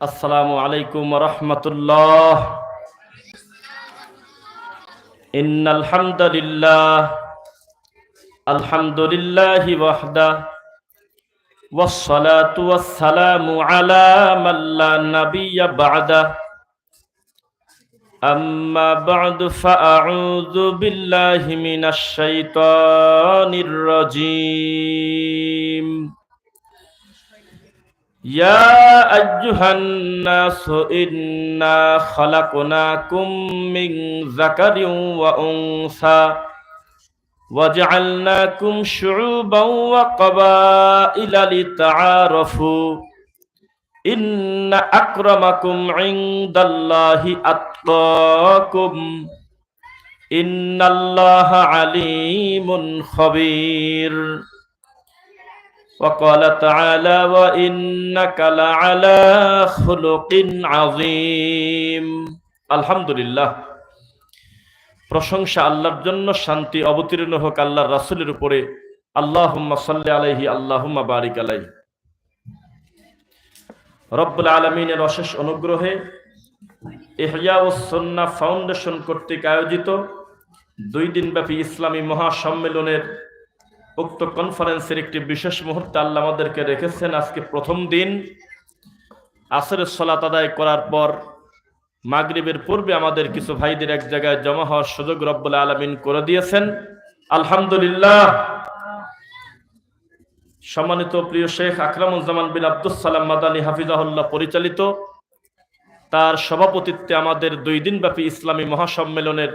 আসসালামু আলাইকুম রহমতুল্লাহ ইন্নাল হামদুলিল্লাহ আলহামদুলিল্লাহ ওয়াহদা والصلاة والسلام على من لا نبي بعده أما بعد فأعوذ بالله من الشيطان الرجيم يا أيها الناس إنا خلقناكم من ذكر وأنثى وجعلناكم شعوبا وقبائل لتعارفوا إن أكرمكم عند الله أتقاكم إن الله عليم خبير وقال تعالى وإنك لعلى خلق عظيم الحمد لله প্রশংসা আল্লাহর জন্য শান্তি অবতীর্ণ হোক আল্লাহর রাসূলের উপরে আল্লাহুম্মা সাল্লি আলাইহি আল্লাহুম্মা বারিক আলাইহি রব্বুল আলমিনের অশেষ অনুগ্রহে ইহয়া ও সন্না ফাউন্ডেশন কর্তৃক আয়োজিত দুই দিনব্যাপী ইসলামী মহাসম্মেলনের উক্ত কনফারেন্সের একটি বিশেষ মুহূর্তে আল্লাহ আমাদেরকে রেখেছেন। আজকে প্রথম দিন। আসরের সলাত আদায় করার পর মাগরিবের পূর্বে আমাদের কিছু ভাইদের এক জায়গায় জমা হওয়ার সুযোগ রব্বুল আলমিন করে দিয়েছেন। আলহামদুলিল্লাহ। সম্মানিত প্রিয় শেখ আকরামুজ্জামান বিন আব্দুল সালাম মাদানী হাফিজাহুল্লাহ পরিচালিত। তার সভাপতিত্বে আমাদের দুই দিনব্যাপী ইসলামী মহাসম্মেলনের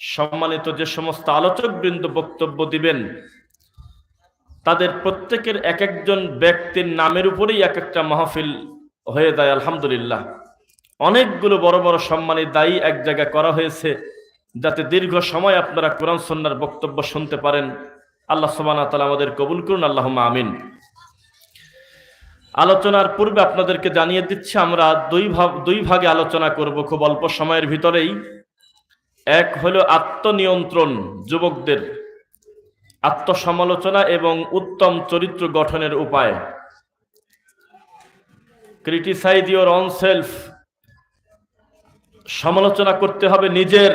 সম্মানিত যে সমস্ত আলোচকবৃন্দ বক্তব্য দিবেন তাদের প্রত্যেকের এক একজন ব্যক্তির নামের উপরেই এক একটা মাহফিল হয়ে যায়, আলহামদুলিল্লাহ। অনেকগুলো বড় বড় সম্মানী দায়ী এক জায়গায় করা হয়েছে, যাতে দীর্ঘ সময় আপনারা কোরআন সন্ন্যার বক্তব্য শুনতে পারেন। আল্লাহ সোবানা তালা আমাদের কবুল করুন আল্লাহ আমিন। আলোচনার পূর্বে আপনাদেরকে জানিয়ে দিচ্ছি, আমরা দুই ভাগ, দুই ভাগে আলোচনা করব খুব অল্প সময়ের ভিতরেই। এক হলো আত্মনিয়ন্ত্রণ যুবকদের। আত্মসমালোচনা এবং উত্তম চরিত্র গঠনের উপায়। ক্রিটিসাইজ ইউর অন সেলফ সমালোচনা করতে হবে নিজের।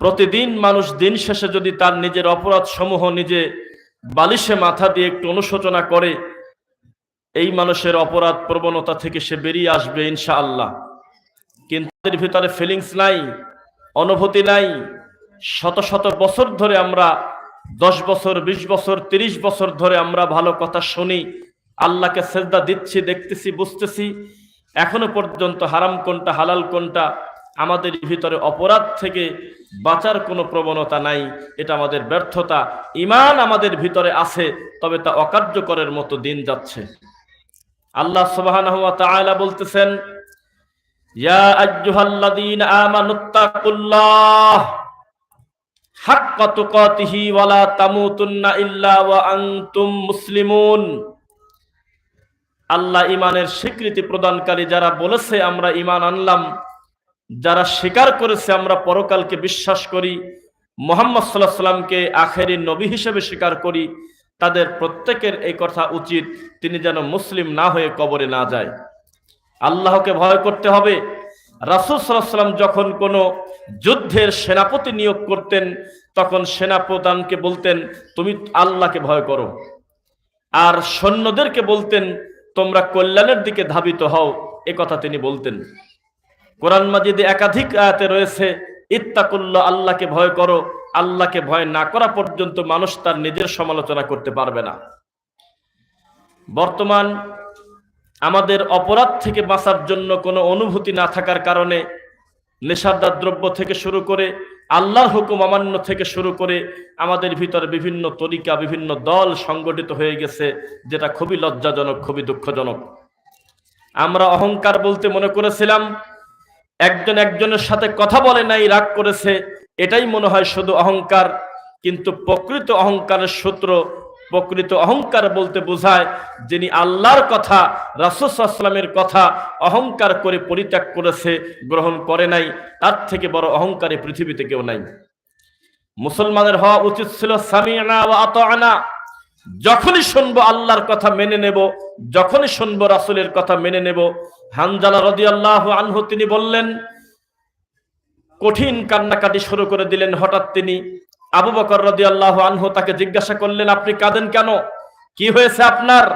প্রতিদিন মানুষ দিন শেষে যদি তার নিজের অপরাধ সমূহ নিজে বালিশে মাথা দিয়ে একটু অনুশোচনা করে, এই মানুষের অপরাধ প্রবণতা থেকে সে বেরিয়ে আসবে ইনশা আল্লাহ কিন্তু এর ভিতরে ফিলিংস নাই, অনুভূতি নাই। শত শত বছর ধরে আমরা দশ বছর ২০ বছর ৩০ বছর ধরে আমরা ভালো কথা শুনি। আল্লাহকে সেজদা দিচ্ছি, দেখতেছি, বুঝতেছি। এখনও পর্যন্ত হারাম কোনটা, হালাল কোনটা, আমাদের ভিতরে অপরাধ থেকে বাঁচার কোনো প্রবণতা নাই। এটা আমাদের ব্যর্থতা। ইমান আমাদের ভিতরে আছে, তবে তা অকার্যকরের মতো দিন যাচ্ছে। আল্লাহ তাআলা বলতেছেন, ইয়া আমানুত্তাকুল্লাহ তামুতুন্না ওয়া আনতুম মুসলিমুন। আল্লাহ ইমানের স্বীকৃতি প্রদানকারী যারা বলেছে, আমরা ইমান আনলাম। যারা স্বীকার করেছে, আমরা পরকালকে বিশ্বাস করি। মোহাম্মদ সাল্লাহ সাল্লামকে আখেরি নবী হিসেবে স্বীকার করি, তাদের প্রত্যেকের এই কথা উচিত, তিনি যেন মুসলিম না হয়ে কবরে না যায়। আল্লাহকে ভয় করতে হবে রাসুল সাল্লাহ সাল্লাম যখন কোনো যুদ্ধের সেনাপতি নিয়োগ করতেন, তখন সেনাপ্রধানকে বলতেন, তুমি আল্লাহকে ভয় করো। আর সৈন্যদেরকে বলতেন, তোমরা কল্যাণের দিকে ধাবিত হও। এ কথা তিনি বলতেন। কোরআন মাজিদে একাধিক আয়াতে রয়েছে, ইত্তাকুল্লাহ, আল্লাহকে ভয় করো। আল্লাহকে ভয় না করা পর্যন্ত মানুষ তার নিজের সমালোচনা করতে পারবে না। বর্তমান আমাদের অপরাধ থেকে বাঁচার জন্য কোনো অনুভূতি না থাকার কারণে নেশাদার দ্রব্য থেকে শুরু করে আল্লাহর হুকুম অমান্য থেকে শুরু করে আমাদের ভিতরে বিভিন্ন তরিকা, বিভিন্ন দল সংগঠিত হয়ে গেছে, যেটা খুবই লজ্জাজনক, খুবই দুঃখজনক। আমরা অহংকার বলতে মনে করেছিলাম, একজন একজনের সাথে কথা বলে নাই, রাগ করেছে, এটাই মনে হয় শুধু অহংকার, কিন্তু প্রকৃত অহংকারের সূত্র প্রকৃত অহংকার বলতে বোঝায়, যিনি আল্লাহর কথা রাসুসাল্লামের কথা অহংকার করে পরিত্যাগ করেছে, গ্রহণ করে নাই, তার থেকে বড় অহংকারী পৃথিবীতে কেউ নাই। মুসলমানের হওয়া উচিত ছিল সামিয়ানা ও আতআনা। যখনই শুনব আল্লাহর কথা মেনে নেব, যখনই শুনব রাসুলের কথা মেনে নেব, হানজালা রদি আল্লাহ আনহু তিনি বললেন, কঠিন কান্নাকাটি শুরু করে দিলেন হঠাৎ তিনি আবু বকর রদি আল্লাহ আনহু তাকে জিজ্ঞাসা করলেন, আপনি কাঁদেন কেন? কি হয়েছে আপনার?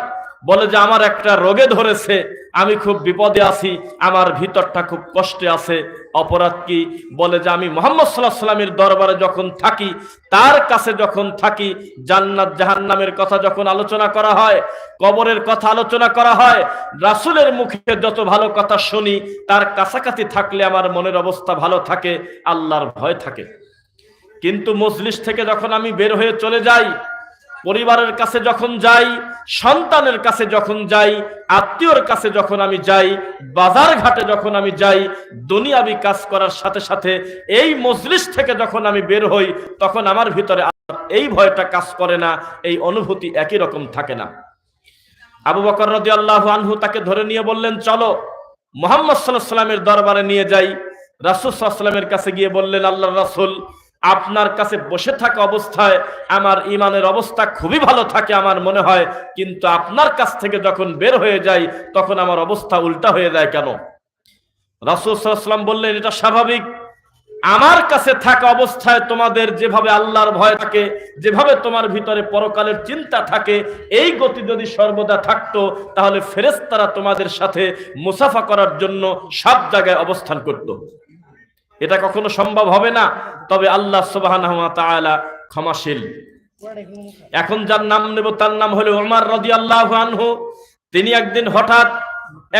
বলে যে, আমার একটা রোগে ধরেছে, আমি খুব বিপদে আছি, আমার ভিতরটা খুব কষ্টে আছে, অপরাধ কি? বলে যে, আমি মোহাম্মদ সাল্লাহ সাল্লামের দরবারে যখন থাকি, তার কাছে যখন থাকি, জান্নাত, জাহান্নামের কথা যখন আলোচনা করা হয়, কবরের কথা আলোচনা করা হয়, রাসুলের মুখে যত ভালো কথা শুনি, তার কাছাকাছি থাকলে আমার মনের অবস্থা ভালো থাকে, আল্লাহর ভয় থাকে। কিন্তু মজলিস থেকে যখন আমি বের হয়ে চলে যাই, পরিবারের কাছে যখন যাই, সন্তানের কাছে যখন যাই, আত্মীয়র কাছে যখন আমি যাই, বাজার ঘাটে যখন আমি যাই, দুনিয়াবি কাজ করার সাথে সাথে এই মজলিস থেকে যখন আমি বের হই, তখন আমার ভিতরে এই ভয়টা কাজ করে না, এই অনুভূতি একই রকম থাকে না। আবু বকর রদি আল্লাহ আনহু তাকে ধরে নিয়ে বললেন, চলো, মোহাম্মদ সাল্লাহ সাল্লামের দরবারে নিয়ে যাই। রাসুল সাল্লামের কাছে গিয়ে বললেন আল্লাহ রাসুল আপনার কাছে বসে থাকা অবস্থায় আমার ইমানের অবস্থা খুবই ভালো থাকে আমার মনে হয়, কিন্তু আপনার কাছ থেকে যখন বের হয়ে যাই, তখন আমার অবস্থা উল্টা হয়ে যায় কেন রাসুলাম বললেন, এটা স্বাভাবিক আমার কাছে থাকা অবস্থায় তোমাদের যেভাবে আল্লাহর ভয় থাকে, যেভাবে তোমার ভিতরে পরকালের চিন্তা থাকে, এই গতি যদি সর্বদা থাকতো, তাহলে ফেরেস্তারা তোমাদের সাথে মুসাফা করার জন্য সব জায়গায় অবস্থান করত। এটা কখনো সম্ভব হবে না। তবে আল্লাহ সুবাহ ক্ষমাশীল। এখন যার নাম নেব, তার নাম হলো ওমর রদি আল্লাহ আনহু। তিনি একদিন হঠাৎ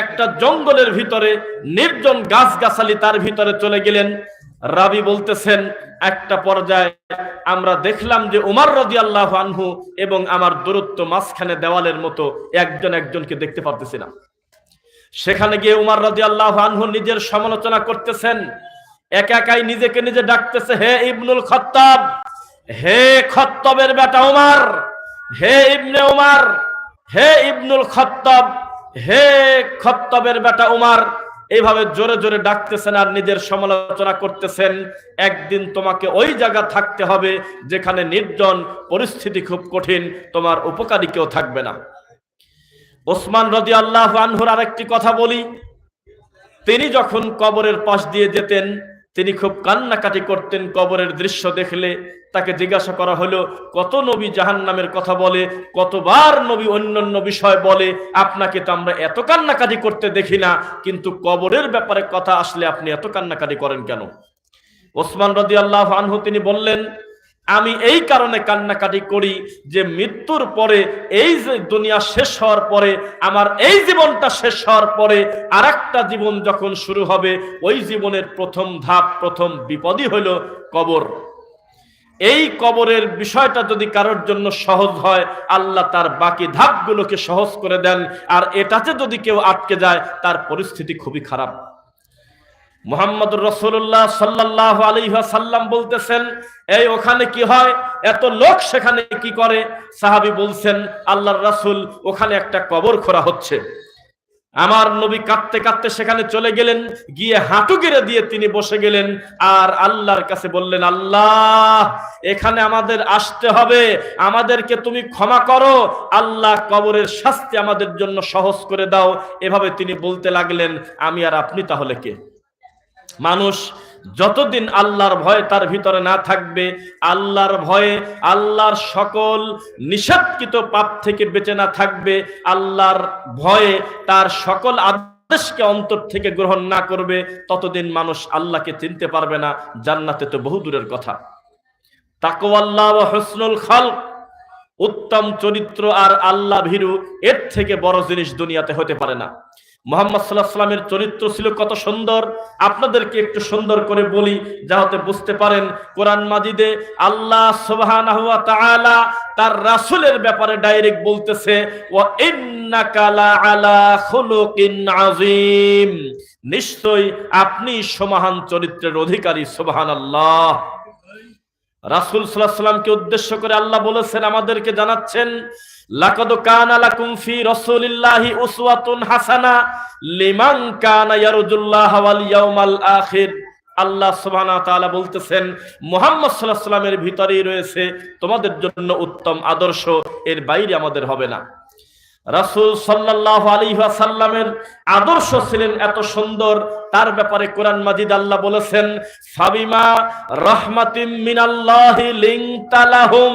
একটা জঙ্গলের ভিতরে, নির্জন গাছ গাছালি তার ভিতরে চলে গেলেন। রাবি বলতেছেন, একটা পর্যায়ে আমরা দেখলাম যে উমার রদি আল্লাহ আনহু এবং আমার দূরত্ব মাঝখানে দেওয়ালের মতো একজন একজনকে দেখতে পারতেছি না। সেখানে গিয়ে উমার রদি আল্লাহ আনহু নিজের সমালোচনা করতেছেন। একা একাই নিজেকে নিজে ডাকতেছে, হে ইবনুল খত্তাব, হে খত্তবের বেটা উমার, হে ইবনে উমার, হে ইবনুল খত্তব, হে খত্তবের বেটা উমার। এইভাবে জোরে জোরে ডাকতেছেন আর নিজের সমালোচনা করতেছেন। একদিন তোমাকে ওই জায়গা থাকতে হবে যেখানে নির্জন পরিস্থিতি খুব কঠিন, তোমার উপকারী কেউ থাকবে না। ওসমান রদি আল্লাহ আনহুর আরেকটি কথা বলি, তিনি যখন কবরের পাশ দিয়ে যেতেন তিনি খুব কান্নাকাটি করতেন কবরের দৃশ্য দেখলে। তাকে জিজ্ঞাসা করা হলো, কত নবী জাহান নামের কথা বলে? কতবার নবী অন্যান্য বিষয় বলে? আপনাকে তো আমরা এত কান্নাকাটি করতে দেখি না। কিন্তু কবরের ব্যাপারে কথা আসলে আপনি এত কান্নাকাটি করেন কেন? ওসমান রদি আল্লাহ আনহু তিনি বললেন আমি এই কারণে কান্নাকাটি করি যে মৃত্যুর পরে, এই যে দুনিয়া শেষ হওয়ার পরে, আমার এই জীবনটা শেষ হওয়ার পরে আর জীবন যখন শুরু হবে, ওই জীবনের প্রথম ধাপ, প্রথম বিপদই হলো কবর। এই কবরের বিষয়টা যদি কারোর জন্য সহজ হয়, আল্লাহ তার বাকি ধাপগুলোকে সহজ করে দেন। আর এটাতে যদি কেউ আটকে যায়, তার পরিস্থিতি খুবই খারাপ। মোহাম্মদ রসুল্লাহ সাল্লাহ আলিহাসাল্লাম বলতেছেন, এই ওখানে কি হয়? এত লোক সেখানে কি করে? সাহাবি বলছেন, আল্লাহর রাসুল, ওখানে একটা কবর খোরা হচ্ছে। আমার নবী কাঁদতে কাঁদতে সেখানে চলে গেলেন, গিয়ে হাঁটু গেড়ে দিয়ে তিনি বসে গেলেন আর আল্লাহর কাছে বললেন, আল্লাহ, এখানে আমাদের আসতে হবে। আমাদেরকে তুমি ক্ষমা করো। আল্লাহ কবরের শাস্তি আমাদের জন্য সহজ করে দাও। এভাবে তিনি বলতে লাগলেন, আমি আর আপনি তাহলে কে? মানুষ যতদিন আল্লাহর ভয় তার ভিতরে না থাকবে, আল্লাহর ভয়ে আল্লাহর সকল নিষেধকৃত পাপ থেকে বেঁচে না থাকবে, আল্লাহর ভয়ে তার সকল আদেশকে অন্তর থেকে গ্রহণ না করবে, ততদিন মানুষ আল্লাহকে চিনতে পারবে না। জান্নাতে তো বহু দূরের কথা। তাকো আল্লাহ হসনুল খাল উত্তম চরিত্র আর আল্লাহ ভীরু, এর থেকে বড় জিনিস দুনিয়াতে হতে পারে না। মোহাম্মদ সাল্লাহ সাল্লামের চরিত্র ছিল কত সুন্দর। আপনাদেরকে একটু সুন্দর করে বলি, যাহাতে বুঝতে পারেন, কোরআন মাজিদে আল্লাহ সুবহান তার রাসুলের ব্যাপারে ডাইরেক্ট বলতেছে ও নিশ্চয় আপনি সমাহান চরিত্রের অধিকারী সুবহান আল্লাহ রাসুল সাল্লাহ সাল্লামকে উদ্দেশ্য করে আল্লাহ বলেছেন, আমাদেরকে জানাচ্ছেন, লাকাদ কানা লাকুম ফি রাসূলিল্লাহি উসওয়াতুন হাসানা লিমান কানা ইয়ারজুল্লাহ ওয়াল ইয়াউমাল আখির। আল্লাহ সুবহানা তাআলা বলতেছেন, মুহাম্মদ সাল্লাল্লাহু আলাইহি সাল্লামের ভিতরেই রয়েছে, তোমাদের জন্য উত্তম আদর্শ, এর বাইরে আমাদের হবে না। রাসূল সাল্লাল্লাহু আলাইহি ওয়াসাল্লামের আদর্শ ছিলেন এত সুন্দর। তার ব্যাপারে কোরআন মাজিদ আল্লাহ বলেছেন, ফাবিমা রাহমাতিম মিনাল্লাহি লিনতালাহুম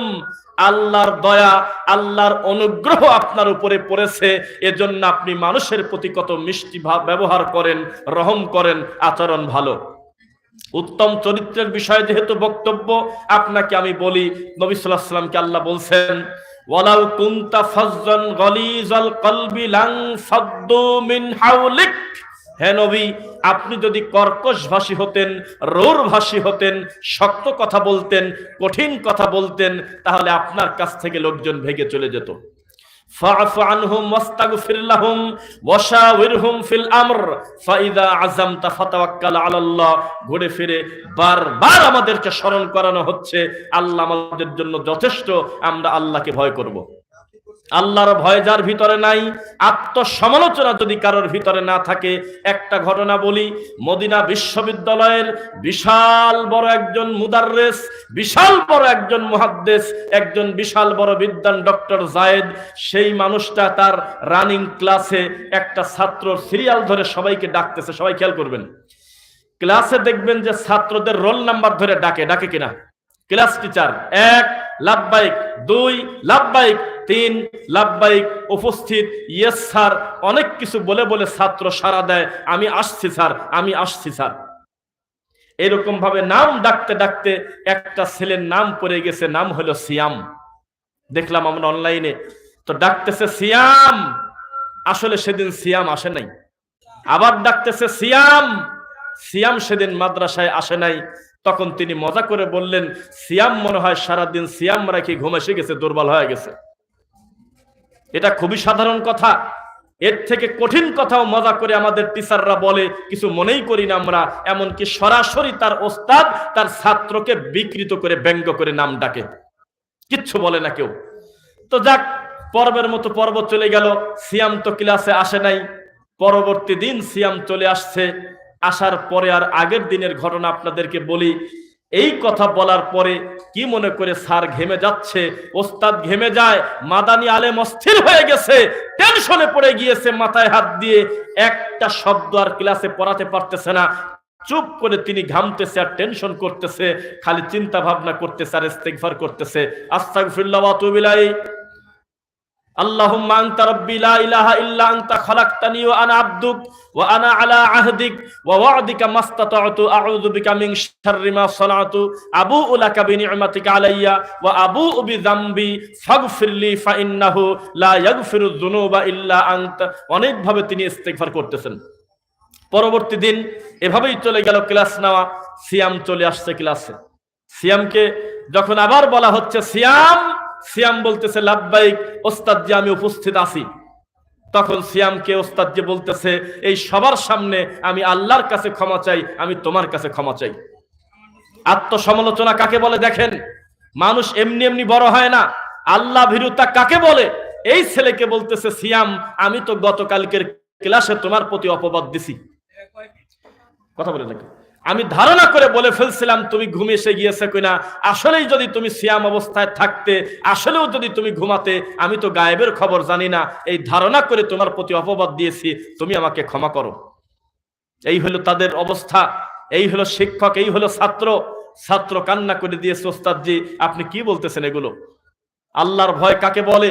আল্লাহর দয়া, আল্লাহর অনুগ্রহ আপনার উপরে পড়েছে। এজন্য আপনি মানুষের প্রতি কত মিষ্টি ব্যবহার করেন, রহম করেন, আচরণ ভালো। উত্তম চরিত্রের বিষয়ে যেহেতু বক্তব্য, আপনাকে আমি বলি, নবী আলাইহি সাল্লামকে আল্লাহ বলছেন ওয়ালাউ কুনতা ফাজ্জান গলিজাল কলবি লাং ফাদ্দু মিন হাওলিক। হে নবী, আপনি যদি কর্কশ ভাষী হতেন রোর ভাষী হতেন, শক্ত কথা বলতেন, কঠিন কথা বলতেন, তাহলে আপনার কাছ থেকে লোকজন ভেগে চলে যেত। ফাআফু واستغفر لهم وشاورهم في الامر فاذا عزمت فتوكل على الله ঘুরে ফিরে বারবার আমাদেরকে স্মরণ করানো হচ্ছে, আল্লাহ আমাদের জন্য যথেষ্ট, আমরা আল্লাহকে ভয় করব। আল্লাহর ভয় যার ভিতরে নাই, আত্মসমালোচনা যদি কারোর ভিতরে না থাকে, একটা ঘটনা বলি, মদিনা বিশ্ববিদ্যালয়ের বিশাল বড় একজন মুদাররেস, বিশাল বড় একজন মুহাদ্দেস, একজন বিশাল বড় বিদ্যান ডক্টর জায়েদ, সেই মানুষটা তার রানিং ক্লাসে একটা ছাত্র সিরিয়াল ধরে সবাইকে ডাকতেছে, সবাই খেয়াল করবেন। ক্লাসে দেখবেন যে ছাত্রদের রোল নাম্বার ধরে ডাকে ডাকে কিনা? ক্লাস টিচার, এক লাভবাইক দুই লাভবাইক তিন লাভবাইক উপস্থিত ইয়েস স্যার অনেক কিছু বলে বলে ছাত্র সারা দেয়, আমি আসছি স্যার আমি আসছি স্যার এরকম ভাবে নাম ডাকতে ডাকতে একটা ছেলের নাম পড়ে গেছে, নাম হলো সিয়াম। দেখলাম আমরা অনলাইনে, তো ডাকতেছে সিয়াম। আসলে সেদিন সিয়াম আসে নাই। আবার ডাকতেছে সিয়াম। সিয়াম সেদিন মাদ্রাসায় আসে নাই। তখন তিনি মজা করে বললেন, সিয়াম মনে হয় সারাদিন সিয়াম রাখি ঘুম এসে গেছে, দুর্বল হয়ে গেছে? এটা খুবই সাধারণ কথা। এর থেকে কঠিন কথাও মজা করে আমাদের টিচাররা বলে, কিছু মনেই করি না আমরা। এমনকি সরাসরি তার ওস্তাদ তার ছাত্রকে বিকৃত করে ব্যঙ্গ করে নাম ডাকে। কিচ্ছু বলে না কেউ। তো যাক, পর্বের মতো পর্ব চলে গেল। সিয়াম তো ক্লাসে আসে নাই। পরবর্তী দিন সিয়াম চলে আসছে। আসার পরে আর আগের দিনের ঘটনা আপনাদেরকে বলি এই কথা বলার পরে কি মনে করে স্যার ঘেমে যাচ্ছে? ওস্তাদ ঘেমে যায়, মাদানি আলেম অস্থির হয়ে গেছে, টেনশনে পড়ে গিয়েছে, মাথায় হাত দিয়ে একটা শব্দ আর ক্লাসে পড়াতে পারতেছে না। চুপ করে তিনি ঘামতেছে আর টেনশন করতেছে, খালি চিন্তা ভাবনা করতেছে আর ইস্তেকভার করতেছে। আস্তাক ইলাইহি। اللهم انت ربي لا اله الا انت خلقتني وانا عبدك وانا على عهدك ووعدك ما استطعت اعوذ بك من شر ما صنعت ابوء لك بنعمتك علي وابوء بذنبي فاغفر لي فانه لا يغفر الذنوب الا انت অনেক ভাবে তিনি ইস্তেগফার করতেছেন পরবর্তী দিন এভাবেই চলে গেল ক্লাস নেওয়া সিয়াম চলে আসছে ক্লাসে সিয়ামকে যখন আবার বলা হচ্ছে সিয়াম সিয়াম বলতেছে লাভবাইক ওস্তাদ যে আমি উপস্থিত আছি। তখন সিয়ামকে ওস্তাদ যে বলতেছে, এই সবার সামনে আমি আল্লাহর কাছে ক্ষমা চাই, আমি তোমার কাছে ক্ষমা চাই। আত্মসমালোচনা কাকে বলে দেখেন? মানুষ এমনি এমনি বড় হয় না। আল্লাহ ভীরুতা কাকে বলে? এই ছেলেকে বলতেছে, সিয়াম, আমি তো গতকালকের ক্লাসে তোমার প্রতি অপবাদ দিছি। কথা বলে দেখো আমি ধারণা করে বলে ফেলছিলাম, তুমি ঘুমিয়ে এসে গিয়েছে কিনা? আসলেই যদি তুমি সিয়াম অবস্থায় থাকতে, আসলেও যদি তুমি ঘুমাতে, আমি তো গায়েবের খবর জানি না। এই ধারণা করে তোমার প্রতি অপবাদ দিয়েছি, তুমি আমাকে ক্ষমা করো। এই হলো তাদের অবস্থা, এই হলো শিক্ষক, এই হলো ছাত্র। ছাত্র কান্না করে দিয়েছে, ওস্তাদজি, আপনি কি বলতেছেন এগুলো? আল্লাহর ভয় কাকে বলে?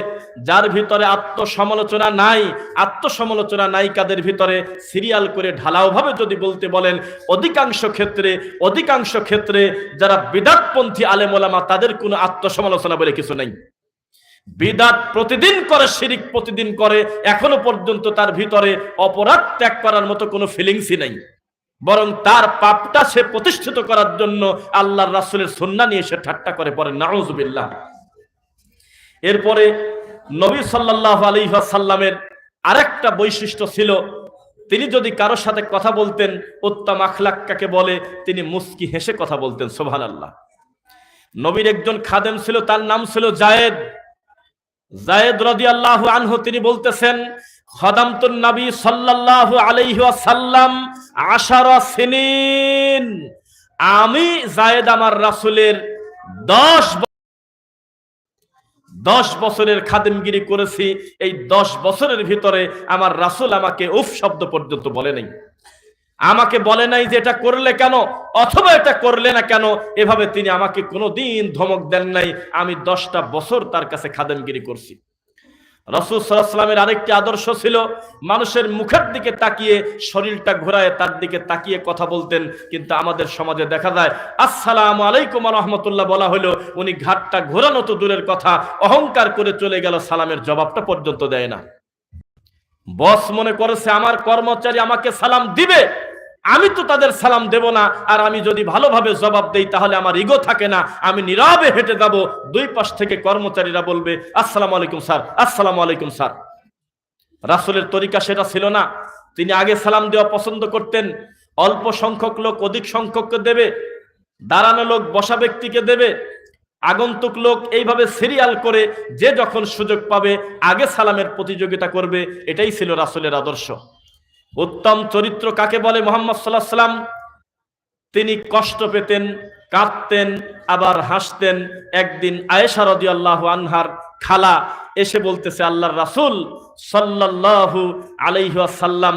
যার ভিতরে আত্মসমালোচনা নাই আত্মসমালোচনা নাই কাদের ভিতরে সিরিয়াল করে ঢালাও ভাবে যদি বলতে বলেন, অধিকাংশ ক্ষেত্রে অধিকাংশ ক্ষেত্রে যারা বিদাতপন্থী আলেমোলামা, তাদের কোনো আত্মসমালোচনা বলে কিছু নাই। বিদাত প্রতিদিন করে, শিরিক প্রতিদিন করে, এখনও পর্যন্ত তার ভিতরে অপরাধ ত্যাগ করার মতো কোনো ফিলিংসই নাই। বরং তার পাপটা সে প্রতিষ্ঠিত করার জন্য আল্লাহর রাসুলের সুন্নাহ নিয়ে সে ঠাট্টা করে পড়ে নাউজুবিল্লাহ। এরপরে নবী সাল্লাহ আলিহাসাল্লামের আরেকটা বৈশিষ্ট্য ছিল, তিনি যদি কারোর সাথে কথা বলতেন, উত্তম আখলাক কাকে বলে, তিনি মুস্কি হেসে কথা বলতেন সোভান আল্লাহ নবীর একজন খাদেম ছিল, তার নাম ছিল জায়েদ। জায়েদ রদি আল্লাহ আনহু, তিনি বলতেছেন, খদামতুন নবী সাল্লাল্লাহু আলাইহি ওয়াসাল্লাম সিনিন। আমি জায়েদ আমার রাসুলের দশ দশ বছরের খাদেমগিরি করেছি, এই দশ বছরের ভিতরে আমার রাসুল আমাকে উফ শব্দ পর্যন্ত বলে নাই। আমাকে বলে নাই যে এটা করলে কেন, অথবা এটা করলে না কেন, এভাবে তিনি আমাকে কোনোদিন ধমক দেন নাই। আমি দশটা বছর তার কাছে খাদেমগিরি করছি। রসুল সাল্লামের আরেকটি আদর্শ ছিল, মানুষের মুখের দিকে তাকিয়ে, শরীরটা ঘোরায় তার দিকে তাকিয়ে কথা বলতেন। কিন্তু আমাদের সমাজে দেখা যায়, আসসালাম আলাইকুম রহমতুল্লাহ বলা হলো, উনি ঘাটটা ঘোরানো তো দূরের কথা, অহংকার করে চলে গেল, সালামের জবাবটা পর্যন্ত দেয় না। বস মনে করেছে, আমার কর্মচারী আমাকে সালাম দিবে। আমি তো তাদের সালাম দেব না, আর আমি যদি ভালোভাবে জবাব দেই, তাহলে আমার ইগো থাকে না। আমি নীরবে হেঁটে যাব, দুই পাশ থেকে কর্মচারীরা বলবে, আসসালামু আলাইকুম, স্যার, আসসালামু আলাইকুম, স্যার। রাসুলের তরিকা সেটা ছিল না। তিনি আগে সালাম দেওয়া পছন্দ করতেন, অল্প সংখ্যক লোক অধিক সংখ্যককে দেবে, দাঁড়ানো লোক বসা ব্যক্তিকে দেবে, আগন্তুক লোক এইভাবে সিরিয়াল করে যে যখন সুযোগ পাবে, আগে সালামের প্রতিযোগিতা করবে, এটাই ছিল রাসুলের আদর্শ। উত্তম চরিত্র কাকে বলে মোহাম্মদ সাল্লাহ সাল্লাম? তিনি কষ্ট পেতেন, কাঁদতেন, আবার হাসতেন। একদিন আয়েশা রদি আল্লাহ আনহার খালা এসে বলতেছে, আল্লাহর রাসুল সাল্লাল্লাহু আলাইহাসাল্লাম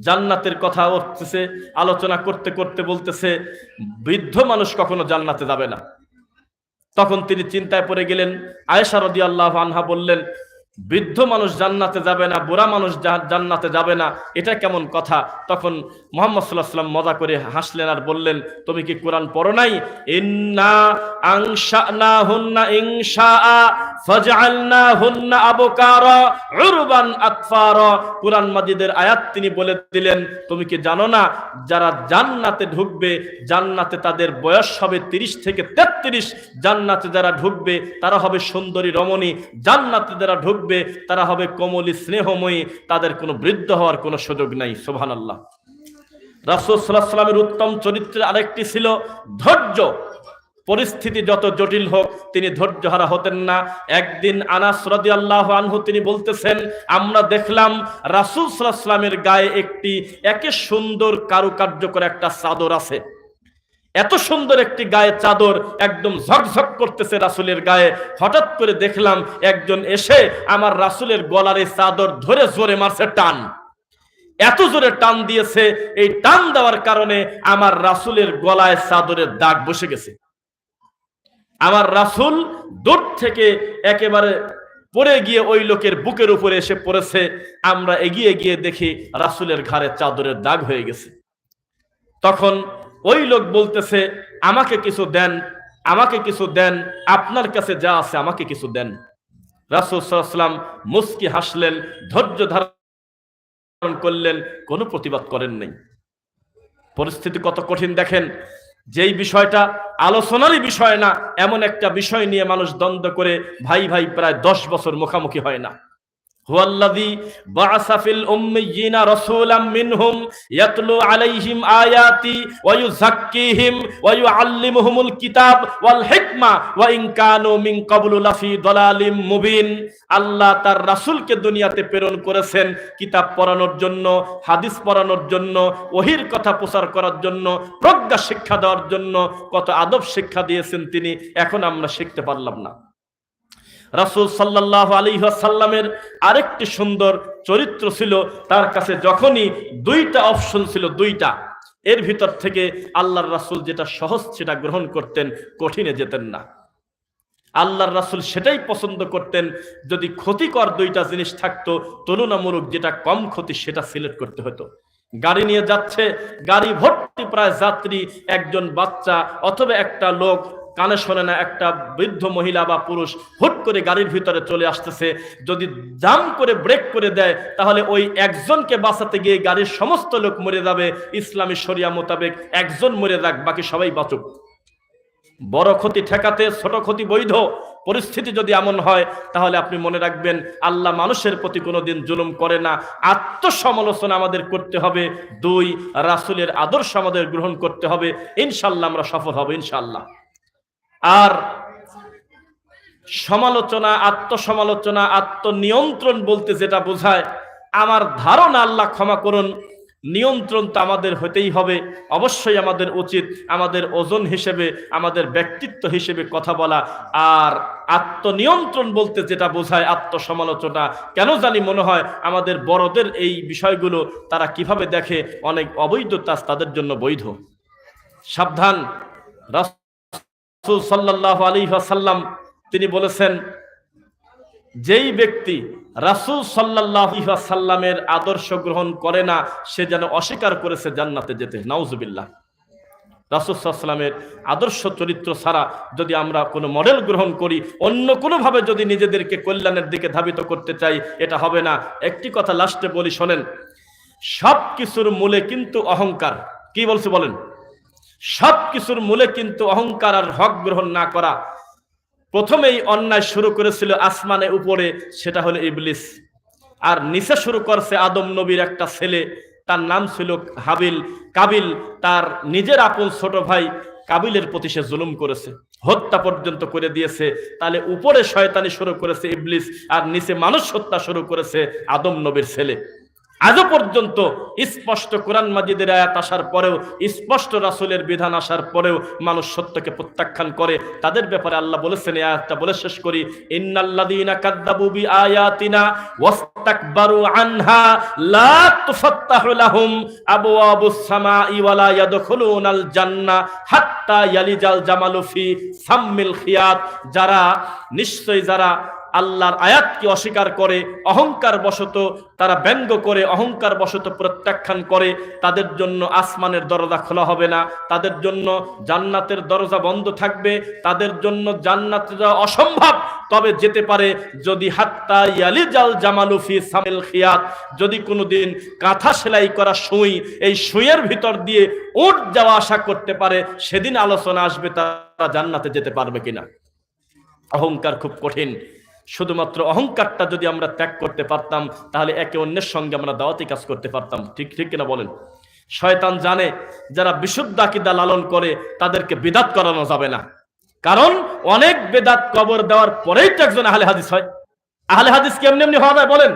জান্নাতের কথা উঠতেছে, আলোচনা করতে করতে বলতেছে, বৃদ্ধ মানুষ কখনো জান্নাতে যাবে না। তখন তিনি চিন্তায় পড়ে গেলেন। আয়েশা রদি আল্লাহ আনহা বললেন বৃদ্ধ মানুষ জান্নাতে যাবে না, বুড়া মানুষ জান্নাতে যাবে না, এটা কেমন কথা? তখন মোহাম্মদ সাল্লাহ সাল্লাম মজা করে হাসলেন আর বললেন, তুমি কি কোরআন পড়ো নাই? আয়াত তিনি বলে দিলেন, তুমি কি জানো না, যারা জান্নাতে ঢুকবে, জান্নাতে তাদের বয়স হবে 30 থেকে 33 জান্নাতে যারা ঢুকবে, তারা হবে সুন্দরী রমণী, জান্নাতে যারা ঢুকবে ঢুকবে তারা হবে কমলি স্নেহময়ী, তাদের কোনো বৃদ্ধ হওয়ার কোনো সুযোগ নাই সোহান আল্লাহ রাসুসাল্লামের উত্তম চরিত্রের আরেকটি ছিল ধৈর্য। পরিস্থিতি যত জটিল হোক, তিনি ধৈর্য হারা হতেন না। একদিন আনাস আল্লাহ আনহু তিনি বলতেছেন, আমরা দেখলাম রাসুল সাল্লামের গায়ে একটি, একে সুন্দর কারুকার্য করে একটা চাদর আছে। এত সুন্দর একটি গায়ে চাদর একদম ঝকঝক করতেছে রাসুলের গায়ে। হঠাৎ করে দেখলাম একজন এসে আমার রাসুলের গলার এই চাদর ধরে জোরে মারছে, টান। এত জোরে টান দিয়েছে, এই টান দেওয়ার কারণে আমার রাসুলের গলায় চাদরের দাগ বসে গেছে। আমার রাসুল দূর থেকে একেবারে পড়ে গিয়ে ওই লোকের বুকের উপরে এসে পড়েছে। আমরা এগিয়ে গিয়ে দেখি রাসুলের ঘাড়ে চাদরের দাগ হয়ে গেছে। তখন ওই লোক বলতেছে, আমাকে কিছু দেন, আমাকে কিছু দেন, আপনার কাছে যা আছে আমাকে কিছু দেন। রাসুলাম মুস্কি হাসলেন, ধৈর্য ধারণ করলেন, কোনো প্রতিবাদ করেন নাই। পরিস্থিতি কত কঠিন দেখেন, যেই বিষয়টা আলোচনারই বিষয় না, এমন একটা বিষয় নিয়ে মানুষ দ্বন্দ্ব করে, ভাই ভাই প্রায় দশ বছর মুখামুখি হয় না। هو الذي بعث في الأميين رسولا منهم يتلو عليهم آياتي ويزكيهم ويعلمهم الكتاب والحكمة وإن كانوا من قبل لفي ضلال مبين আল্লাহ তার রাসূলকে দুনিয়াতে প্রেরণ করেছেন কিতাব পড়ানোর জন্য হাদিস পড়ানোর জন্য ওহির কথা প্রচার করার জন্য প্রজ্ঞা শিক্ষা দেওয়ার জন্য কত আদব শিক্ষা দিয়েছেন তিনি এখন আমরা শিখতে পারলাম না রাসুল সাল্লাহ আলী সাল্লামের আরেকটি সুন্দর চরিত্র ছিল, তার কাছে যখনই দুইটা অপশন ছিল, দুইটা। এর ভিতর থেকে আল্লাহর রাসুল যেটা সহজ সেটা গ্রহণ করতেন, কঠিনে যেতেন না। আল্লাহর রাসুল সেটাই পছন্দ করতেন, যদি ক্ষতিকর দুইটা জিনিস থাকতো, তুলনামূলক যেটা কম ক্ষতি সেটা সিলেক্ট করতে হতো। গাড়ি নিয়ে যাচ্ছে, গাড়ি ভর্তি প্রায় যাত্রী, একজন বাচ্চা অথবা একটা লোক কানে শোনে না একটা বৃদ্ধ মহিলা বা পুরুষ হুট করে গাড়ির ভিতরে চলে আসতেছে। যদি জাম করে ব্রেক করে দেয়, তাহলে ওই একজনকে বাঁচাতে গিয়ে গাড়ির সমস্ত লোক মরে যাবে। ইসলামী শরিয়া মোতাবেক একজন মরে যাক, বাকি সবাই বাঁচুক। বড় ক্ষতি ঠেকাতে, ছোট ক্ষতি বৈধ। পরিস্থিতি যদি এমন হয়, তাহলে আপনি মনে রাখবেন, আল্লাহ মানুষের প্রতি কোনোদিন জুলুম করে না। আত্মসমালোচনা আমাদের করতে হবে। দুই, রাসুলের আদর্শ আমাদের গ্রহণ করতে হবে। ইনশাল্লাহ আমরা সফল হব, ইনশাল্লাহ। আর সমালোচনা, আত্মসমালোচনা, আত্মনিয়ন্ত্রণ বলতে যেটা বোঝায়, আমার ধারণা আল্লাহ ক্ষমা করুন, নিয়ন্ত্রণ তো আমাদের হতেই হবে, অবশ্যই আমাদের উচিত আমাদের ওজন হিসেবে, আমাদের ব্যক্তিত্ব হিসেবে কথা বলা, আর আত্মনিয়ন্ত্রণ বলতে যেটা বোঝায় আত্মসমালোচনা, কেন জানি মনে হয় আমাদের বড়দের এই বিষয়গুলো তারা কীভাবে দেখে, অনেক অবৈধ তাজ তাদের জন্য বৈধ। সাবধান রাসূল সাল্লাল্লাহু আলী ওয়াসাল্লাম, তিনি বলেছেন, যেই ব্যক্তি রাসূল সাল্লাল্লাহু আলাইহি ওয়াসাল্লামের আদর্শ গ্রহণ করে না, সে যেন অস্বীকার করেছে জান্নাতে যেতে। নাউজুবিল্লাহ। রাসূল সাল্লামের আদর্শ চরিত্র ছাড়া যদি আমরা কোনো মডেল গ্রহণ করি, অন্য কোনোভাবে যদি নিজেদেরকে কল্যাণের দিকে ধাবিত করতে চাই, এটা হবে না। একটি কথা লাস্টে বলি, শোনেন সব কিছুর মূলে কিন্তু অহংকার। কি বলছে বলেন? সব কিছুর মূলে কিন্তু অহংকার আর হক গ্রহণ না করা। প্রথমেই অন্যায় শুরু করেছিল আসমানে উপরে, সেটা হলো ইবলিস। আর নিচে শুরু করছে আদম নবীর একটা ছেলে, তার নাম ছিল হাবিল। কাবিল তার নিজের আপন ছোট ভাই কাবিলের প্রতি সে জুলুম করেছে, হত্যা পর্যন্ত করে দিয়েছে। তাহলে উপরে শয়তানি শুরু করেছে ইবলিস, আর নিচে মানুষ হত্যা শুরু করেছে আদম নবীর ছেলে। আজও পর্যন্ত স্পষ্ট কোরআন মাজিদের আয়াত আসার পরেও, স্পষ্ট রাসুলের বিধান আসার পরেও মানুষ সত্যকে প্রত্যাখ্যান করে। তাদের ব্যাপারে আল্লাহ বলেছেন আয়াতটা বলে শেষ করি। আনহা হাত্তা ইয়ালিজাল সাম্মিল যারা, নিশ্চয়ই যারা আল্লাহর আয়াতকে অস্বীকার করে অহংকার বশত তারা ব্যঙ্গ করে অহংকার বশত প্রত্যাখ্যান করে, তাদের জন্য আসমানের দরজা খোলা হবে না, তাদের জন্য জান্নাতের দরজা বন্ধ থাকবে, তাদের জন্য জান্নাত যাওয়া অসম্ভব। তবে যেতে পারে, যদি হাত্তা ইয়ালি জাল জামালুফি সামিল খিয়াত, যদি কোনোদিন কাঁথা সেলাই করা সুই এই সুইয়ের ভিতর দিয়ে উঠ যাওয়া আশা করতে পারে, সেদিন আলোচনা আসবে তারা জান্নাতে যেতে পারবে কিনা। অহংকার খুব কঠিন। শুধুমাত্র অহংকারটা যদি আমরা ত্যাগ করতে পারতাম, তাহলে একে অন্যের সঙ্গে আমরা দাওয়াতি কাজ করতে পারতাম। ঠিক ঠিক কিনা বলেন? শয়তান জানে, যারা বিশুদ্ধ আকিদা লালন করে, তাদেরকে বিদাত করানো যাবে না। কারণ অনেক বেদাত কবর দেওয়ার পরেই তো একজন আহলে হাদিস হয়। আহলে হাদিস কি এমনি এমনি হওয়া যায় বলেন?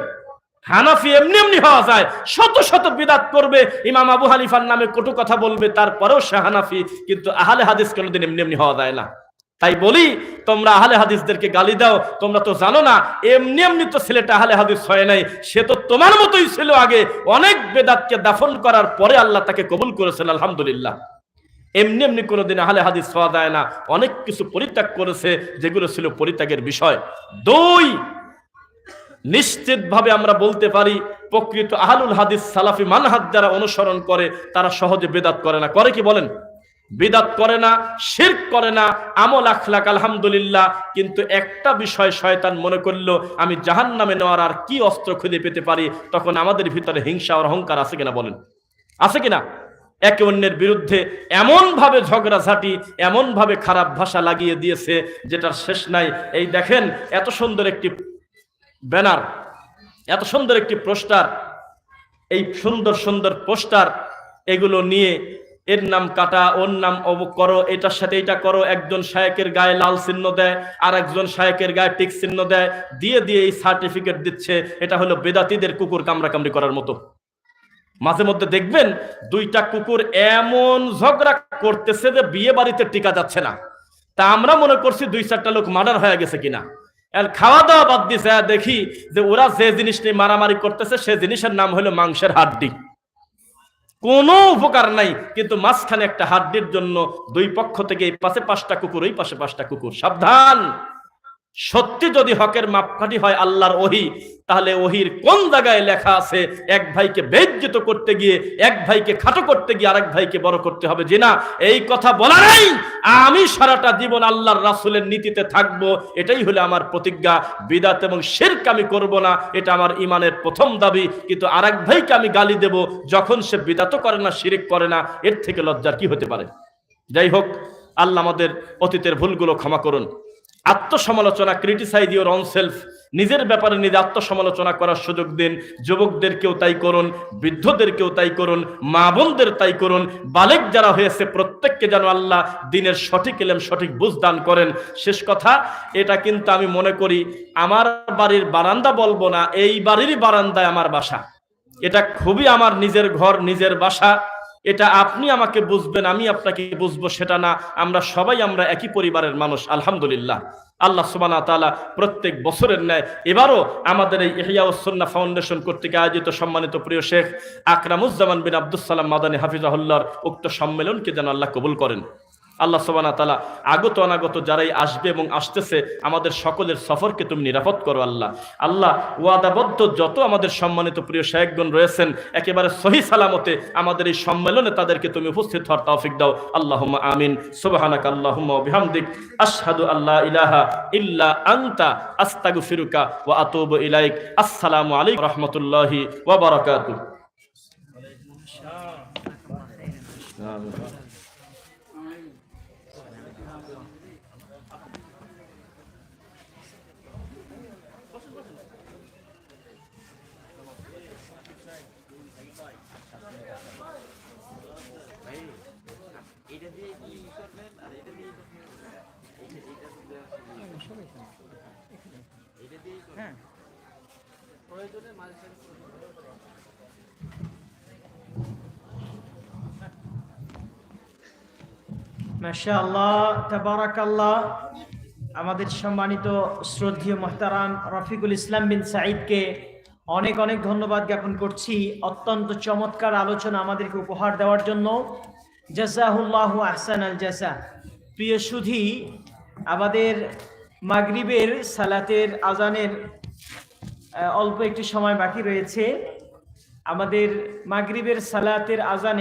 হানাফি এমনি এমনি হওয়া যায়। শত শত বিদাত করবে, ইমাম আবু হানিফার নামে কটু কথা বলবে, তারপরেও সে হানাফি, কিন্তু আহলে হাদিস কোনোদিন এমনি এমনি হওয়া যায় না। তাই বলি, তোমরা আহলে হাদিসদেরকে গালি দাও, তোমরা তো জানো না, এমনি এমনি তো ছেলেটা আহলে হাদিস হয় নাই। সে তো তোমার মতোই ছিল আগে। অনেক বেদাতকে দাফন করার পরে আল্লাহ তাকে কবুল করেছেন, আলহামদুলিল্লাহ। এমনি এমনি কোনোদিন আহলে হাদিস হওয়া যায় না। অনেক কিছু পরিত্যাগ করেছে, যেগুলো ছিল পরিত্যাগের বিষয়। দুই, নিশ্চিতভাবে আমরা বলতে পারি, প্রকৃত আহলুল হাদিস সালাফি মানহাদ যারা অনুসরণ করে, তারা সহজে বেদাত করে না। করে কি বলেন? বিদাত করে না শির করে না, আমল আখলাক আলহামদুলিল্লাহ। কিন্তু একটা বিষয় শয়তান মনে করল, আমি জাহান নামে নেওয়ার আর কি অস্ত্র খুঁজে পেতে পারি, তখন আমাদের ভিতরে হিংসা আর অহংকার আছে কিনা বলেন? আছে কিনা? একে অন্যের বিরুদ্ধে এমন ভাবে ঝগড়াঝাটি এমন ভাবে খারাপ ভাষা লাগিয়ে দিয়েছে, যেটার শেষ নাই। এই দেখেন, এত সুন্দর একটি ব্যানার, এত সুন্দর একটি পোস্টার, এই সুন্দর সুন্দর পোস্টার, এগুলো নিয়ে এর নাম কাটা, ওর নাম অমুক করো, এটার সাথে এটা করো, একজন শায়কের গায়ে লাল চিহ্ন দেয় আর একজন শায়কের গায়ে টিক চিহ্ন দেয়, দিয়ে দিয়ে এই সার্টিফিকেট দিচ্ছে, এটা হলো বেদাতিদের কুকুর কামড়াকামড়ি করার মতো। মাঝে মধ্যে দেখবেন, দুইটা কুকুর এমন ঝগড়া করতেছে যে বিয়ে বাড়িতে টিকা যাচ্ছে না। তা আমরা মনে করছি দুই, চারটা লোক মার্ডার হয়ে গেছে কিনা। আর খাওয়া দাওয়া বাদ দিছে দেখি যে ওরা যে জিনিস নিয়ে মারামারি করতেছে, সে জিনিসের নাম হলো মাংসের হাড্ডি। কোনো উপকার নাই, কিন্তু মাঝখানে একটা হাড্ডির জন্য দুই পক্ষ থেকে এই পাশে পাঁচটা কুকুর, ওই পাশে পাঁচটা কুকুর। সাবধান! সত্যি যদি হকের মাপকাঠি হয়, আল্লাহর ওহি তাহলে ওহির কোন জায়গায় লেখা আছে, এক ভাইকে বেজ্জিত করতে গিয়ে, এক ভাইকে খাটো করতে গিয়ে আরেক ভাইকে বড় করতে হবে? যে না এই কথা বলা নাই। আমি সারাটা জীবন আল্লাহর রাসুলের নীতিতে থাকব, এটাই হলো আমার প্রতিজ্ঞা। বিদাত এবং শেরক আমি করব না, এটা আমার ইমানের প্রথম দাবি। কিন্তু আরেক ভাইকে আমি গালি দেব, যখন সে বিদাত করে না, শিরিক করে না, এর থেকে লজ্জার কি হতে পারে? যাই হোক, আল্লাহ আমাদের অতীতের ভুলগুলো ক্ষমা করুন। আত্মসমালোচনা ক্রিটিসাইজ ইউর অন সেলফ নিজের ব্যাপারে নিজে আত্মসমালোচনা করার সুযোগ দিন। যুবকদেরকেও তাই করুন, বৃদ্ধদেরকেও তাই করুন, মা বোনদের তাই করুন। বালেক যারা হয়েছে, প্রত্যেককে যেন আল্লাহ দিনের সঠিক এলেম, সঠিক বুঝ দান করেন। শেষ কথা, এটা কিন্তু আমি মনে করি, আমার বাড়ির বারান্দা বলব না, এই বাড়িরই বারান্দায় আমার বাসা। এটা খুবই আমার নিজের ঘর, নিজের বাসা। এটা আপনি আমাকে বুঝবেন, আমি আপনাকে বুঝব, সেটা না। আমরা সবাই আমরা একই পরিবারের মানুষ, আলহামদুলিল্লাহ। আল্লাহ সুবানা তাআলা প্রত্যেক বছরের ন্যায়, এবারও আমাদের এই ইহিয়াউসন্না ফাউন্ডেশন কর্তৃক আয়োজিত সম্মানিত প্রিয় শেখ আকরামুজ্জামান বিন আব্দুল সালাম মাদানী হাফিজাহুল্লাহর উক্ত সম্মেলনকে যেন আল্লাহ কবুল করেন। আল্লাহ সোবানা তালা আগত অনাগত যারাই আসবে এবং আসতেছে, আমাদের সকলের সফরকে তুমি নিরাপদ করো আল্লাহ। আল্লাহ ওয়াদাবদ্ধ যত আমাদের সম্মানিত প্রিয় শায়েকগণ রয়েছেন, একেবারে সহি সালামতে আমাদের এই সম্মেলনে তাদেরকে তুমি উপস্থিত হওয়ার তৌফিক দাও। আল্লাহ আমিন। সুবহানাক আল্লাহুম্মা ওয়া বিহামদিক। আশহাদু আল্লা ইলাহা ইল্লা আনতা আস্তাগফিরুকা ওয়া আতুবু ইলাইক। আসসালামু ওয়া রাহমাতুল্লাহি ওয়া বারাকাতুহু। আমাদের সম্মানিত শ্রদ্ধেয় মোহতারাম রফিকুল ইসলাম বিন সাঈদকে অনেক অনেক ধন্যবাদ জ্ঞাপন করছি। অত্যন্ত চমৎকার আলোচনা আমাদেরকে উপহার দেওয়ার জন্য। জাজাহুল্লাহ আহসান আল জাসা প্রিয় সুধী, আমাদের মাগরিবের সালাতের আজানের অল্প একটু সময় বাকি রয়েছে। আমাদের মাগরিবের সালাতের আজান